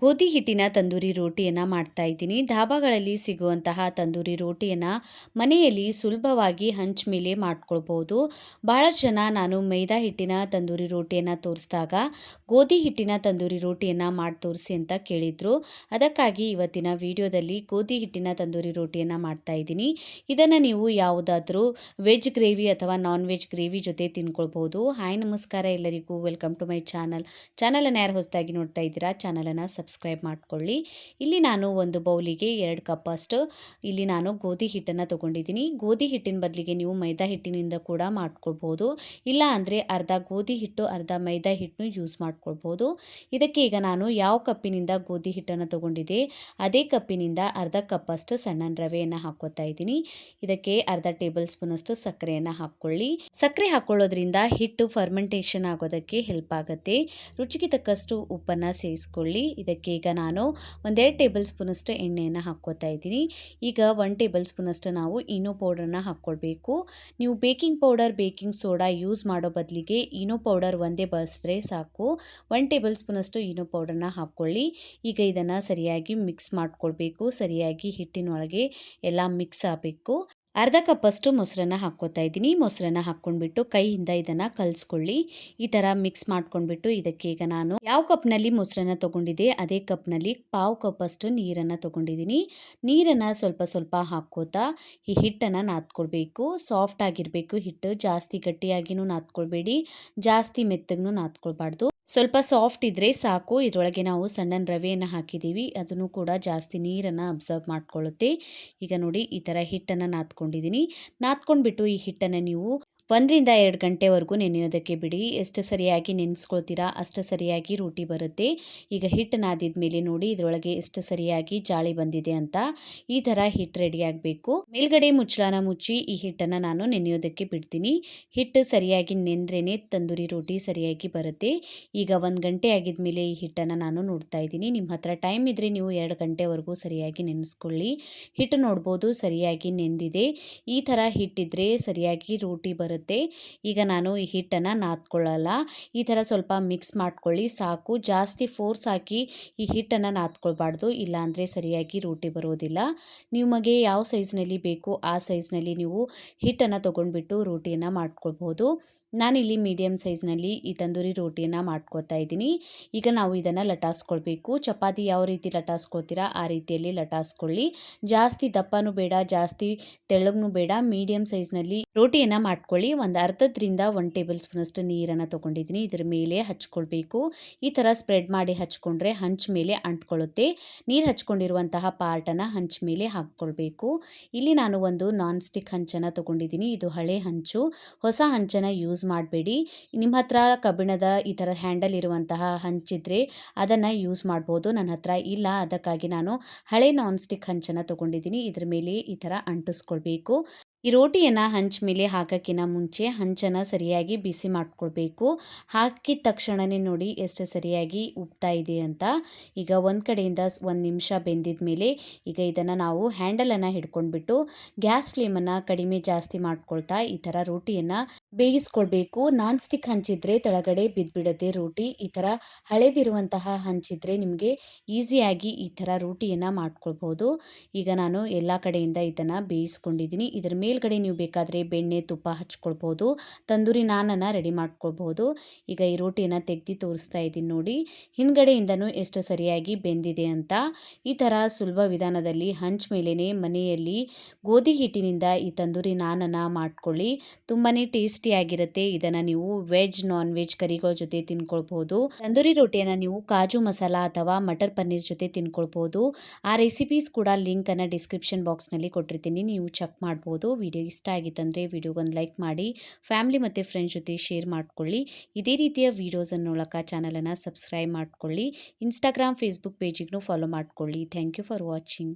ಗೋಧಿ ಹಿಟ್ಟಿನ ತಂದೂರಿ ರೋಟಿಯನ್ನು ಮಾಡ್ತಾ ಇದ್ದೀನಿ. ಧಾಬಾಗಳಲ್ಲಿ ಸಿಗುವಂತಹ ತಂದೂರಿ ರೋಟಿಯನ್ನು ಮನೆಯಲ್ಲಿ ಸುಲಭವಾಗಿ ಹಂಚ್ ಮೇಲೆ ಮಾಡ್ಕೊಳ್ಬೋದು. ಭಾಳಷ್ಟು ಜನ ನಾನು ಮೈದಾ ಹಿಟ್ಟಿನ ತಂದೂರಿ ರೋಟಿಯನ್ನು ತೋರಿಸಿದಾಗ ಗೋಧಿ ಹಿಟ್ಟಿನ ತಂದೂರಿ ರೋಟಿಯನ್ನು ಮಾಡಿ ತೋರಿಸಿ ಅಂತ ಕೇಳಿದರು. ಅದಕ್ಕಾಗಿ ಇವತ್ತಿನ ವಿಡಿಯೋದಲ್ಲಿ ಗೋಧಿ ಹಿಟ್ಟಿನ ತಂದೂರಿ ರೋಟಿಯನ್ನು ಮಾಡ್ತಾ ಇದ್ದೀನಿ. ಇದನ್ನು ನೀವು ಯಾವುದಾದ್ರೂ ವೆಜ್ ಗ್ರೇವಿ ಅಥವಾ ನಾನ್ ವೆಜ್ ಗ್ರೇವಿ ಜೊತೆ ತಿನ್ಕೊಳ್ಬೋದು. ಹಾಯ್, ನಮಸ್ಕಾರ ಎಲ್ಲರಿಗೂ. Welcome to my channel. ಚಾನಲನ್ನು ಯಾರು ಹೊಸದಾಗಿ ನೋಡ್ತಾ ಇದ್ದೀರಾ, ಚಾನಲನ್ನು ಸಬ್ಸ್ಕ್ರೈಬ್ ಮಾಡಿಕೊಳ್ಳಿ. ಇಲ್ಲಿ ನಾನು ಒಂದು ಬೌಲಿಗೆ ಎರಡು ಕಪ್ ಅಷ್ಟು, ಇಲ್ಲಿ ನಾನು ಗೋಧಿ ಹಿಟ್ಟನ್ನು ತೊಗೊಂಡಿದ್ದೀನಿ. ಗೋಧಿ ಹಿಟ್ಟಿನ ಬದಲಿಗೆ ನೀವು ಮೈದಾ ಹಿಟ್ಟಿನಿಂದ ಕೂಡ ಮಾಡ್ಕೊಳ್ಬೋದು. ಇಲ್ಲ ಅಂದರೆ ಅರ್ಧ ಗೋಧಿ ಹಿಟ್ಟು, ಅರ್ಧ ಮೈದಾ ಹಿಟ್ಟನ್ನು ಯೂಸ್ ಮಾಡ್ಕೊಳ್ಬೋದು. ಇದಕ್ಕೆ ಈಗ ನಾನು ಯಾವ ಕಪ್ಪಿನಿಂದ ಗೋಧಿ ಹಿಟ್ಟನ್ನು ತೊಗೊಂಡಿದ್ದೆ, ಅದೇ ಕಪ್ಪಿನಿಂದ ಅರ್ಧ ಕಪ್ ಅಷ್ಟು ಸಣ್ಣ ರವೆಯನ್ನು ಹಾಕೋತಾ ಇದ್ದೀನಿ. ಇದಕ್ಕೆ ಅರ್ಧ ಟೇಬಲ್ ಸ್ಪೂನ್ ಅಷ್ಟು ಸಕ್ಕರೆಯನ್ನು ಹಾಕ್ಕೊಳ್ಳಿ. ಸಕ್ಕರೆ ಹಾಕ್ಕೊಳ್ಳೋದ್ರಿಂದ ಹಿಟ್ಟು ಫರ್ಮೆಂಟೇಷನ್ ಆಗೋದಕ್ಕೆ ಹೆಲ್ಪ್ ಆಗುತ್ತೆ. ರುಚಿಗೆ ತಕ್ಕಷ್ಟು ಉಪ್ಪನ್ನು ಸೇರಿಸ್ಕೊಳ್ಳಿ. ಇದಕ್ಕೆ ಈಗ ನಾನು ಒಂದೆರಡು ಟೇಬಲ್ ಸ್ಪೂನಷ್ಟು ಎಣ್ಣೆಯನ್ನು ಹಾಕ್ಕೋತಾ ಇದ್ದೀನಿ. ಈಗ ಒನ್ ಟೇಬಲ್ ಸ್ಪೂನಷ್ಟು ನಾವು ಇನೋ ಪೌಡರ್ನ ಹಾಕ್ಕೊಳ್ಬೇಕು. ನೀವು baking powder, baking soda use ಮಾಡೋ ಬದಲಿಗೆ ಇನೋ ಪೌಡರ್ ಒಂದೇ ಬಳಸಿದ್ರೆ ಸಾಕು. ಒನ್ ಟೇಬಲ್ ಸ್ಪೂನಷ್ಟು ಇನೋ ಪೌಡರ್ನ ಹಾಕ್ಕೊಳ್ಳಿ. ಈಗ ಇದನ್ನು ಸರಿಯಾಗಿ ಮಿಕ್ಸ್ ಮಾಡ್ಕೊಳ್ಬೇಕು. ಸರಿಯಾಗಿ ಹಿಟ್ಟಿನೊಳಗೆ ಎಲ್ಲ ಮಿಕ್ಸ್ ಆಗಬೇಕು. ಅರ್ಧ ಕಪ್ಪಷ್ಟು ಮೊಸರನ್ನ ಹಾಕ್ಕೋತಾ ಇದ್ದೀನಿ. ಮೊಸರನ್ನ ಹಾಕ್ಕೊಂಡ್ಬಿಟ್ಟು ಕೈಯಿಂದ ಇದನ್ನು ಕಲಿಸ್ಕೊಳ್ಳಿ. ಈ ಥರ ಮಿಕ್ಸ್ ಮಾಡ್ಕೊಂಡ್ಬಿಟ್ಟು ಇದಕ್ಕೆ ಈಗ ನಾನು ಯಾವ ಕಪ್ನಲ್ಲಿ ಮೊಸರನ್ನ ತೊಗೊಂಡಿದ್ದೆ, ಅದೇ ಕಪ್ನಲ್ಲಿ ಪಾವು ಕಪ್ಪಷ್ಟು ನೀರನ್ನು ತೊಗೊಂಡಿದ್ದೀನಿ. ನೀರನ್ನು ಸ್ವಲ್ಪ ಸ್ವಲ್ಪ ಹಾಕ್ಕೋತಾ ಈ ಹಿಟ್ಟನ್ನು ನಾದ್ಕೊಳ್ಬೇಕು. ಸಾಫ್ಟ್ ಆಗಿರಬೇಕು ಹಿಟ್ಟು, ಜಾಸ್ತಿ ಗಟ್ಟಿಯಾಗಿನೂ ನಾದ್ಕೊಳ್ಬೇಡಿ. ಜಾಸ್ತಿ ಮೆತ್ತಗೂ ನಾದ್ಕೊಳ್ಬಾರ್ದು. ಸ್ವಲ್ಪ ಸಾಫ್ಟ್ ಇದ್ದರೆ ಸಾಕು. ಇದರೊಳಗೆ ನಾವು ಸಣ್ಣ ರವೆಯನ್ನು ಹಾಕಿದ್ದೀವಿ ಅದನ್ನು ಕೂಡ ಜಾಸ್ತಿ ನೀರನ್ನು ಅಬ್ಸರ್ವ್ ಮಾಡ್ಕೊಳ್ಳುತ್ತೆ. ಈಗ ನೋಡಿ ಈ ಥರ ಹಿಟ್ಟನ್ನು ನಾದ್ಕೊಂಡಿದ್ದೀನಿ ನಾದ್ಕೊಂಡ್ಬಿಟ್ಟು ಈ ಹಿಟ್ಟನ್ನು ನೀವು ಒಂದರಿಂದ ಎರಡು ಗಂಟೆವರೆಗೂ ನೆನೆಯೋದಕ್ಕೆ ಬಿಡಿ. ಎಷ್ಟು ಸರಿಯಾಗಿ ನೆನೆಸ್ಕೊಳ್ತೀರಾ ಅಷ್ಟು ಸರಿಯಾಗಿ ರೋಟಿ ಬರುತ್ತೆ. ಈಗ ಹಿಟ್ಟು ನಾದಿದ ಮೇಲೆ ನೋಡಿ ಇದರೊಳಗೆ ಎಷ್ಟು ಸರಿಯಾಗಿ ಜಾಳಿ ಬಂದಿದೆ ಅಂತ. ಈ ಥರ ಹಿಟ್ಟು ರೆಡಿ ಆಗಬೇಕು. ಮೇಲ್ಗಡೆ ಮುಚ್ಚಳನ ಮುಚ್ಚಿ ಈ ಹಿಟ್ಟನ್ನು ನಾನು ನೆನೆಯೋದಕ್ಕೆ ಬಿಡ್ತೀನಿ. ಹಿಟ್ಟು ಸರಿಯಾಗಿ ನೆಂದ್ರೇ ತಂದೂರಿ ರೋಟಿ ಸರಿಯಾಗಿ ಬರುತ್ತೆ. ಈಗ ಒಂದು ಗಂಟೆ ಆಗಿದ ಮೇಲೆ ಈ ಹಿಟ್ಟನ್ನು ನಾನು ನೋಡ್ತಾ ಇದ್ದೀನಿ. ನಿಮ್ಮ ಹತ್ರ ಟೈಮ್ ಇದ್ದರೆ ನೀವು ಎರಡು ಗಂಟೆವರೆಗೂ ಸರಿಯಾಗಿ ನೆನೆಸ್ಕೊಳ್ಳಿ. ಹಿಟ್ಟು ನೋಡ್ಬೋದು ಸರಿಯಾಗಿ ನೆಂದಿದೆ. ಈ ಥರ ಹಿಟ್ಟಿದ್ರೆ ಸರಿಯಾಗಿ ರೋಟಿ ಬರುತ್ತೆ. ಬರುತ್ತೆ ಈಗ ನಾನು ಈ ಹಿಟ್ಟನ್ನು ನಾದ್ಕೊಳ್ಳಲ್ಲ. ಈ ಥರ ಸ್ವಲ್ಪ ಮಿಕ್ಸ್ ಮಾಡ್ಕೊಳ್ಳಿ, ಸಾಕು. ಜಾಸ್ತಿ ಫೋರ್ಸ್ ಹಾಕಿ ಈ ಹಿಟ್ಟನ್ನು ನಾದ್ಕೊಳ್ಬಾರ್ದು. ಇಲ್ಲಾಂದರೆ ಸರಿಯಾಗಿ ರೋಟಿ ಬರೋದಿಲ್ಲ. ನಿಮಗೆ ಯಾವ ಸೈಜ್ನಲ್ಲಿ ಬೇಕು ಆ ಸೈಜ್ನಲ್ಲಿ ನೀವು ಹಿಟ್ಟನ್ನು ತೊಗೊಂಡ್ಬಿಟ್ಟು ರೋಟಿಯನ್ನು ಮಾಡ್ಕೊಳ್ಬೋದು ನಾನಿಲ್ಲಿ ಮೀಡಿಯಮ್ ಸೈಜ್ನಲ್ಲಿ ಈ ತಂದೂರಿ ರೋಟಿಯನ್ನು ಮಾಡ್ಕೋತಾ ಇದ್ದೀನಿ. ಈಗ ನಾವು ಇದನ್ನು ಲಟಾಸ್ಕೊಳ್ಬೇಕು. ಚಪಾತಿ ಯಾವ ರೀತಿ ಲಟಾಸ್ಕೊಳ್ತೀರಾ ಆ ರೀತಿಯಲ್ಲಿ ಲಟಾಸ್ಕೊಳ್ಳಿ. ಜಾಸ್ತಿ ದಪ್ಪನೂ ಬೇಡ, ಜಾಸ್ತಿ ತೆಳ್ಳಗೂ ಬೇಡ. ಮೀಡಿಯಂ ಸೈಜ್ನಲ್ಲಿ ರೋಟಿಯನ್ನು ಮಾಡ್ಕೊಳ್ಳಿ. ಒಂದು ಅರ್ಧದ್ರಿಂದ ಒಂದು ಟೇಬಲ್ ಸ್ಪೂನಷ್ಟು ನೀರನ್ನು ತೊಗೊಂಡಿದ್ದೀನಿ. ಇದ್ರ ಮೇಲೆ ಹಚ್ಕೊಳ್ಬೇಕು. ಈ ಥರ ಸ್ಪ್ರೆಡ್ ಮಾಡಿ ಹಚ್ಕೊಂಡ್ರೆ ಹಂಚ್ ಮೇಲೆ ಅಂಟ್ಕೊಳ್ಳುತ್ತೆ. ನೀರು ಹಚ್ಕೊಂಡಿರುವಂತಹ ಪಾರ್ಟನ್ನು ಹಂಚ್ ಮೇಲೆ ಹಾಕ್ಕೊಳ್ಬೇಕು. ಇಲ್ಲಿ ನಾನು ಒಂದು ನಾನ್ ಸ್ಟಿಕ್ ಹಂಚನ್ನು ತೊಗೊಂಡಿದ್ದೀನಿ. ಇದು ಹಳೆ ಹಂಚು. ಹೊಸ ಹಂಚನ್ನು ಯೂಸ್ ಮಾಡಬೇಡಿ. ನಿಮ್ಮ ಹತ್ರ ಕಬ್ಬಿಣದ ಈ ಥರ ಹ್ಯಾಂಡಲ್ ಇರುವಂತಹ ಹಂಚಿದ್ರೆ ಅದನ್ನು ಯೂಸ್ ಮಾಡ್ಬೋದು. ನನ್ನ ಹತ್ರ ಇಲ್ಲ. ಅದಕ್ಕಾಗಿ ನಾನು ಹಳೆ ನಾನ್ ಸ್ಟಿಕ್ ಹಂಚನ್ನು ತೊಗೊಂಡಿದ್ದೀನಿ. ಇದ್ರ ಮೇಲೆ ಈ ಥರ ಅಂಟಿಸ್ಕೊಳ್ಬೇಕು. ಈ ರೋಟಿಯನ್ನು ಹಂಚ ಮೇಲೆ ಹಾಕೋಕ್ಕಿಂತ ಮುಂಚೆ ಹಂಚನ್ನು ಸರಿಯಾಗಿ ಬಿಸಿ ಮಾಡಿಕೊಳ್ಬೇಕು. ಹಾಕಿದ ತಕ್ಷಣವೇ ನೋಡಿ ಎಷ್ಟು ಸರಿಯಾಗಿ ಉಪ್ತಾ ಇದೆ ಅಂತ. ಈಗ ಒಂದು ಕಡೆಯಿಂದ ಒಂದು ನಿಮಿಷ ಬೆಂದಿದ ಮೇಲೆ ಈಗ ಇದನ್ನು ನಾವು ಹ್ಯಾಂಡಲನ್ನು ಹಿಡ್ಕೊಂಡ್ಬಿಟ್ಟು ಗ್ಯಾಸ್ ಫ್ಲೇಮನ್ನು ಕಡಿಮೆ ಜಾಸ್ತಿ ಮಾಡ್ಕೊಳ್ತಾ ಈ ಥರ ರೋಟಿಯನ್ನು ಬೇಯಿಸ್ಕೊಳ್ಬೇಕು. ನಾನ್ ಸ್ಟಿಕ್ ಹಂಚಿದ್ರೆ ತಳಗಡೆ ಬಿದ್ದುಬಿಡುತ್ತೆ ರೋಟಿ, ಈ ಥರ ಹಳೆದಿರುವಂತಹ ಹಂಚಿದ್ರೆ ನಿಮಗೆ ಈಸಿಯಾಗಿ ಈ ಥರ ರೋಟಿಯನ್ನ ಮಾಡ್ಕೊಳ್ಬೋದು. ಈಗ ನಾನು ಎಲ್ಲ ಕಡೆಯಿಂದ ಇದನ್ನು ಬೇಯಿಸ್ಕೊಂಡಿದ್ದೀನಿ. ಇದರ ಮೇಲ್ಗಡೆ ನೀವು ಬೇಕಾದರೆ ಬೆಣ್ಣೆ, ತುಪ್ಪ ಹಚ್ಕೊಳ್ಬೋದು. ತಂದೂರಿ ನಾನನ್ನು ರೆಡಿ ಮಾಡ್ಕೊಳ್ಬೋದು. ಈಗ ಈ ರೋಟಿಯನ್ನು ತೆಗ್ದಿ ತೋರಿಸ್ತಾ ಇದ್ದೀನಿ ನೋಡಿ. ಹಿಂದ್ಗಡೆಯಿಂದನೂ ಎಷ್ಟು ಸರಿಯಾಗಿ ಬೆಂದಿದೆ ಅಂತ. ಈ ಥರ ಸುಲಭ ವಿಧಾನದಲ್ಲಿ ಹಂಚ್ ಮೇಲೇ ಮನೆಯಲ್ಲಿ ಗೋಧಿ ಹಿಟ್ಟಿನಿಂದ ಈ ತಂದೂರಿ ನಾನನ್ನು ಮಾಡ್ಕೊಳ್ಳಿ. ತುಂಬಾ ಟೇಸ್ಟಿಯಾಗಿರುತ್ತೆ ಇದನ್ನು ನೀವು ವೆಜ್ ನಾನ್ ವೆಜ್ ಕರಿಗಳ ಜೊತೆ ತಿನ್ಕೊಳ್ಬೋದು. ತಂದೂರಿ ರೊಟ್ಟಿಯನ್ನು ನೀವು ಕಾಜು ಮಸಾಲ ಅಥವಾ ಮಟರ್ ಪನ್ನೀರ್ ಜೊತೆ ತಿನ್ಕೊಳ್ಬೋದು. ಆ ರೆಸಿಪೀಸ್ ಕೂಡ ಲಿಂಕನ್ನು ಡಿಸ್ಕ್ರಿಪ್ಷನ್ ಬಾಕ್ಸ್ನಲ್ಲಿ ಕೊಟ್ಟಿರ್ತೀನಿ. ನೀವು ಚೆಕ್ ಮಾಡ್ಬೋದು. ವಿಡಿಯೋ ಇಷ್ಟ ಆಗಿತ್ತಂದರೆ ವಿಡಿಯೋಗೊಂದು ಲೈಕ್ ಮಾಡಿ. ಫ್ಯಾಮಿಲಿ ಮತ್ತು ಫ್ರೆಂಡ್ಸ್ ಜೊತೆ ಶೇರ್ ಮಾಡ್ಕೊಳ್ಳಿ. ಇದೇ ರೀತಿಯ ವೀಡಿಯೋಸನ್ನು ಚಾನೆಲ್ ಚಾನಲನ್ನು ಸಬ್ಸ್ಕ್ರೈಬ್ ಮಾಡ್ಕೊಳ್ಳಿ. ಇನ್ಸ್ಟಾಗ್ರಾಮ್ ಫೇಸ್ಬುಕ್ ಪೇಜಿಗೂ ಫಾಲೋ ಮಾಡ್ಕೊಳ್ಳಿ. Thank you for watching